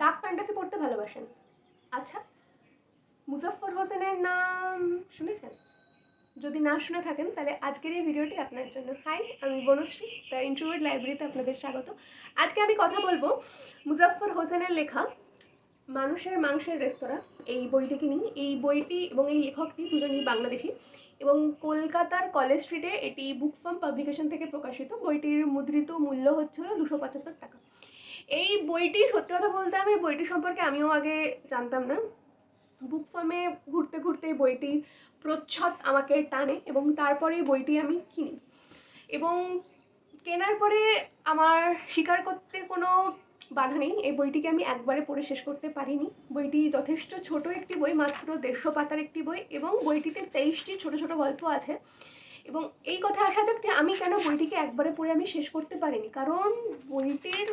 Dark fantasy পড়তে ভালোবাসেন। আচ্ছা মুজফফর হোসেনের নাম শুনেছেন? যদি না শুনে থাকেন, তাহলে আজকের এই ভিডিওটি আপনার জন্য। হাই আমি বনশ্রী, দ্য ইন্ট্রোভার্ট লাইব্রেরিতে আপনাদের স্বাগত। আজকে আমি কথা বলব মুজফফর হোসেনের লেখা মানুষের মাংসের রেস্তোরাঁ। এই বইটিকে নিয়ে, এই বইটি এবং এই লেখকটি দুজনই বাংলাদেশি। এবং কলকাতার কলেজ স্ট্রিটে এটি বুক ফার্ম পাবলিকেশন থেকে প্রকাশিত। বইটির মুদ্রিত মূল্য হচ্ছে দুশো পঁচাত্তর টাকা। এই বইটি, সত্যি কথা বলতে আমি বইটি সম্পর্কে আমিও আগে জানতাম না। বুক ফার্মে ঘুরতে ঘুরতে এই বইটির প্রচ্ছদ আমাকে টানে এবং তারপরে বইটি আমি কিনি। এবং কেনার পরে আমার স্বীকার করতে কোনো বাধা নেই। এই বইটিকে আমি একবারে পড়ে শেষ করতে পারিনি। বইটি যথেষ্ট ছোট একটি বই, মাত্র দেড়শো পাতার একটি বই এবং বইটিতে তেইশটি ছোট ছোট গল্প আছে। এবং এই কথা আসা যাক যে আমি কেন বইটিকে একবারে পড়ে আমি শেষ করতে পারিনি। কারণ বইটির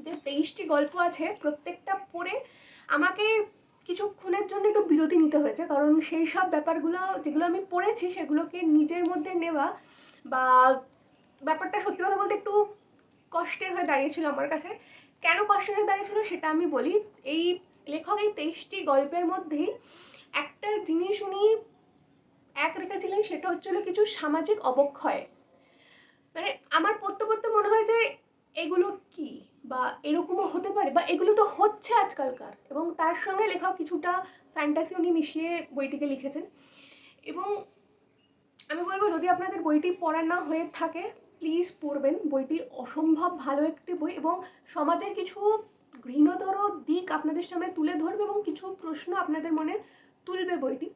যে তেইশটি গল্প আছে, প্রত্যেকটা পড়ে আমাকে কিছুক্ষণের জন্য একটু বিরতি নিতে হয়েছে। কারণ সেই সব ব্যাপারগুলো, যেগুলো আমি পড়েছি, সেগুলোকে নিজের মধ্যে নেওয়া বা ব্যাপারটা সত্যি কথা বলতে একটু কষ্টের হয়ে দাঁড়িয়েছিল আমার কাছে। কেন কষ্টের হয়ে দাঁড়িয়েছিল সেটা আমি বলি, এই লেখক এই তেইশটি গল্পের মধ্যেই একটা জিনিস উনি এক রেখেছিলেন, সেটা হচ্ছিল কিছু সামাজিক অবক্ষয়। মানে আমার পড়তে পড়তে মনে হয় যে এগুলো কি বা এরকমও হতে পারে বা এগুলো তো হচ্ছে আজকালকার। এবং তার সঙ্গে লেখক কিছুটা ফ্যান্টাসি উনি মিশিয়ে বইটিকে লিখেছেন। এবং আমি বলব, যদি আপনাদের বইটি পড়া না হয়ে থাকে প্লিজ পড়বেন। বইটি অসম্ভব ভালো একটি বই এবং সমাজের কিছু ঘৃণতর দিক আপনাদের সামনে তুলে ধরবে এবং কিছু প্রশ্ন আপনাদের মনে তুলবে বইটি।